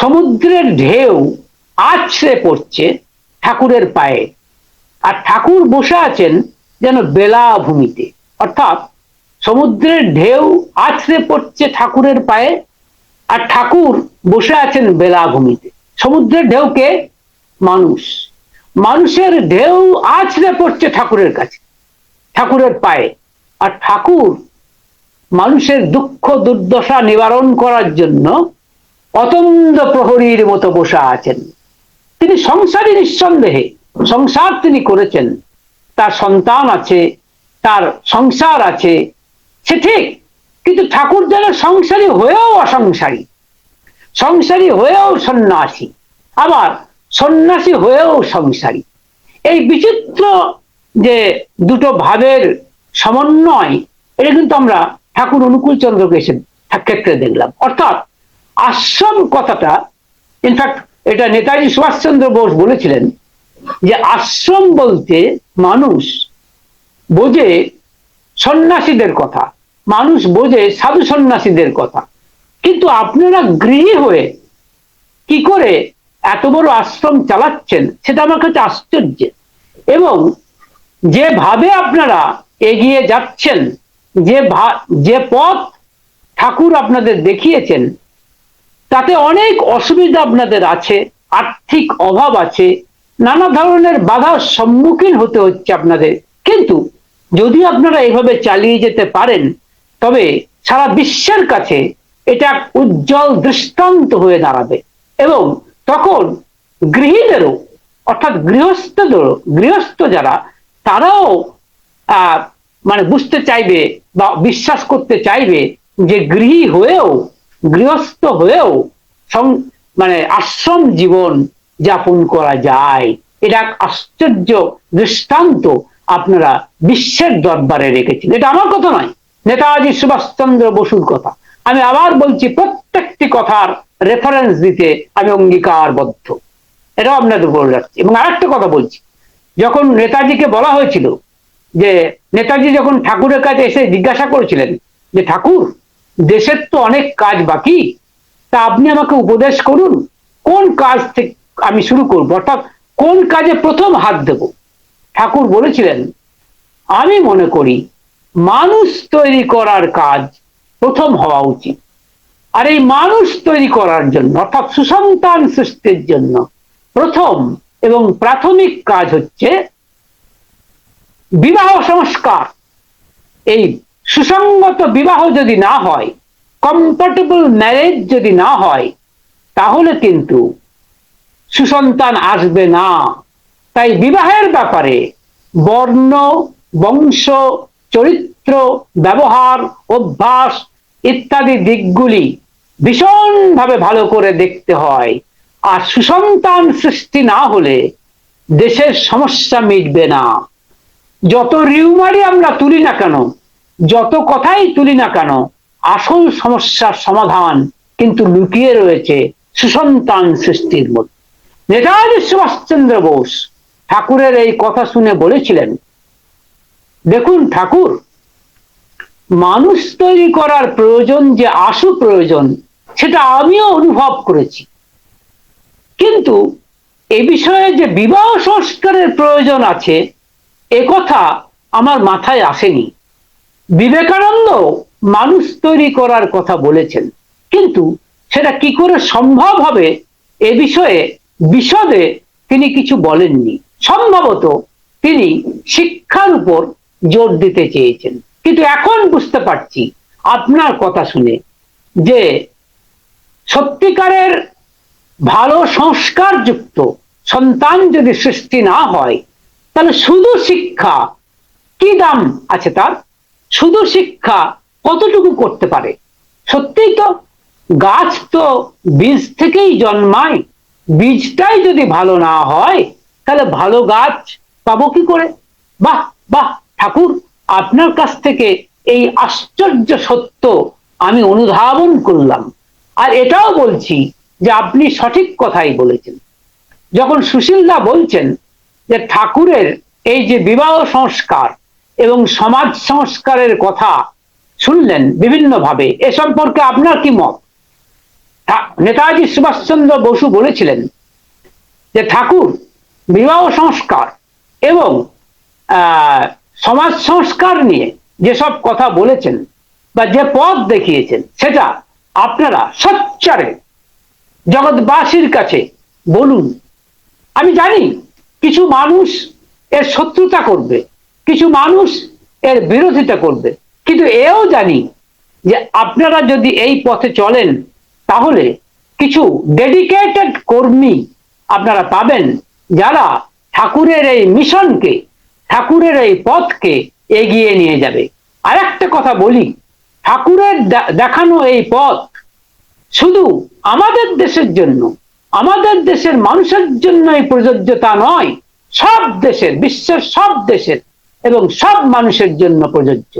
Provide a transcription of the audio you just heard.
সমুদ্রের ঢেউ আছড়ে পড়ছে ঠাকুরের পায়ে। আর ঠাকুর বসে আছেন যেন বেলাভূমিতে। অর্থাৎ সমুদ্রের ঢেউ আছড়ে পড়ছে ঠাকুরের পায়ে আর ঠাকুর বসে আছেন বেলাভূমিতে। সমুদ্রের ঢেউকে মানুষ। মানুষের ঢেউ আছড়ে পড়ছে ঠাকুরের কাছে, ঠাকুরের পায়ে। আর ঠাকুর মানুষের দুঃখ দুর্দশা নিবারণ করার জন্য অতন্দ প্রহরীর মতো বসে আছেন। তিনি সংসারী নিঃসন্দেহে, সংসার তিনি করেছেন। তার সন্তান আছে, তার সংসার আছে, সে ঠিক, কিন্তু ঠাকুর যেন সংসারী হয়েও অসংসারী, সংসারী হয়েও সন্ন্যাসী, আবার সন্ন্যাসী হয়েও সংসারী। এই বিচিত্র যে দুটো ভাবের সমন্বয়, এটা কিন্তু আমরা ঠাকুর অনুকূল চন্দ্রকে এসে ক্ষেত্রে দেখলাম। অর্থাৎ আশ্রম কথাটা ইনফ্যাক্ট এটা নেতাজি সুভাষচন্দ্র বোস বলেছিলেন যে আশ্রম বলতে মানুষ বোঝে সন্ন্যাসীদের কথা, মানুষ বোঝে সাধু সন্ন্যাসীদের কথা। কিন্তু আপনারা গৃহী হয়ে কি করে এত বড় আশ্রম চালাচ্ছেন, সেটা আমার কাছে আশ্চর্য। এবং যেভাবে আপনারা এগিয়ে যাচ্ছেন, যে যে পথ ঠাকুর আপনাদের দেখিয়েছেন তাতে অনেক অসুবিধা আপনাদের আছে, আর্থিক অভাব আছে, নানা ধরনের বাধার সম্মুখীন হতে হচ্ছে আপনাদের। কিন্তু যদি আপনারা এভাবে চালিয়ে যেতে পারেন, তবে সারা বিশ্বের কাছে এটা উজ্জ্বল দৃষ্টান্ত হয়ে দাঁড়াবে। এবং তখন গৃহীদেরও অর্থাৎ গৃহস্থদেরও, গৃহস্থ যারা, তারাও মানে বুঝতে চাইবে বা বিশ্বাস করতে চাইবে যে গৃহী হয়েও গৃহস্থ হয়েও মানে আশ্রম জীবন যাপন করা যায়। এটা এক আশ্চর্য দৃষ্টান্ত আপনারা বিশ্বের দরবারে রেখেছেন। এটা আমার কথা নয়, নেতাজি সুভাষচন্দ্র বসুর কথা। আমি আবার বলছি, প্রত্যেকটি কথার রেফারেন্স দিতে আমি অঙ্গীকারবদ্ধ। এটাও আপনাদের বলে রাখছি। এবং আরেকটা কথা বলছি, যখন নেতাজিকে বলা হয়েছিল যে, নেতাজি যখন ঠাকুরের কাছে এসে জিজ্ঞাসা করেছিলেন যে, ঠাকুর দেশের তো অনেক কাজ বাকি। তা আপনি আমাকে উপদেশ করুন, কোন কাজ থেকে আমি শুরু করব? অর্থাৎ কোন কাজে প্রথম হাত দেব? ঠাকুর বলেছিলেন, আমি মনে করি মানুষ তৈরি করার কাজ প্রথম হওয়া উচিত। আর এই মানুষ তৈরি করার জন্য, অর্থাৎ সুসন্তান সৃষ্টির জন্য প্রথম এবং প্রাথমিক কাজ হচ্ছে বিবাহ সংস্কার। এই সুসঙ্গত বিবাহ যদি না হয় কম্পার্টেবল ম্যারেজ যদি না হয়, তাহলে কিন্তু সুসন্তান আসবে না। তাই বিবাহের ব্যাপারে বর্ণ, বংশ, চরিত্র, ব্যবহার, অভ্যাস ইত্যাদি দিকগুলি ভীষণভাবে ভালো করে দেখতে হয়। আর সুসন্তান সৃষ্টি না হলে দেশের সমস্যা মিটবে না। যত রিউমারি আমরা তুলি না কেন যত কথাই তুলি না কেন, আসল সমস্যার সমাধান কিন্তু লুকিয়ে রয়েছে সুসন্তান সৃষ্টির মধ্যে। নেতাজি সুভাষচন্দ্র বোস ঠাকুরের এই কথা শুনে বলেছিলেন, দেখুন ঠাকুর, মানুষ তৈরি করার প্রয়োজন যে আশু প্রয়োজন, সেটা আমিও অনুভব করেছি। কিন্তু এ বিষয়ে যে বিবাহ সংস্কারের প্রয়োজন আছে, এ কথা আমার মাথায় আসেনি। বিবেকানন্দ মানুষ তৈরি করার কথা বলেছেন। কিন্তু সেটা কি করে সম্ভব হবে এ বিষয়ে বিশদে তিনি কিছু বলেননি। সম্ভবত তিনি শিক্ষার উপর জোর দিতে চেয়েছেন। কিন্তু এখন বুঝতে পারছি আপনার কথা শুনে যে সত্যিকারের ভালো সংস্কার যুক্ত সন্তান যদি সৃষ্টি না হয়, তাহলে শুধু শিক্ষা কি দাম আছে তার? শুধু শিক্ষা কতটুকু করতে পারে? সত্যিই তো, গাছ তো বীজ থেকেই জন্মায়। বীজটাই যদি ভালো না হয়, তাহলে ভালো গাছ পাবো কি করে? বাহ বাহ, ঠাকুর, আপনার কাছ থেকে এই আশ্চর্য সত্য আমি অনুধাবন করলাম। আর এটাও বলছি যে আপনি সঠিক কথাই বলেছেন। যখন সুশীলদা বলছেন যে ঠাকুরের এই যে বিবাহ সংস্কার এবং সমাজ সংস্কারের কথা শুনলেন বিভিন্নভাবে। এ সম্পর্কে আপনার কি মত? নেতাজি সুভাষচন্দ্র বসু বলেছিলেন যে ঠাকুর বিবাহ সংস্কার এবং সমাজ সংস্কার নিয়ে যেসব কথা বলেছেন বা যে পথ দেখিয়েছেন, সেটা আপনারা সচ্চারে জগৎবাসীর কাছে বলুন। আমি জানি কিছু মানুষ এর শত্রুতা করবে কিছু মানুষ এর বিরোধিতা করবে। কিন্তু এও জানি যে আপনারা যদি এই পথে চলেন, তাহলে কিছু ডেডিকেটেড কর্মী আপনারা পাবেন যারা ঠাকুরের এই মিশনকে, ঠাকুরের এই পথকে এগিয়ে নিয়ে যাবে। আর একটা কথা বলি, ঠাকুরের দেখানো এই পথ শুধু আমাদের দেশের জন্য, আমাদের দেশের মানুষের জন্যই প্রযোজ্যতা নয়, সব দেশের, বিশ্বের সব দেশের এবং সব মানুষের জন্য প্রযোজ্য।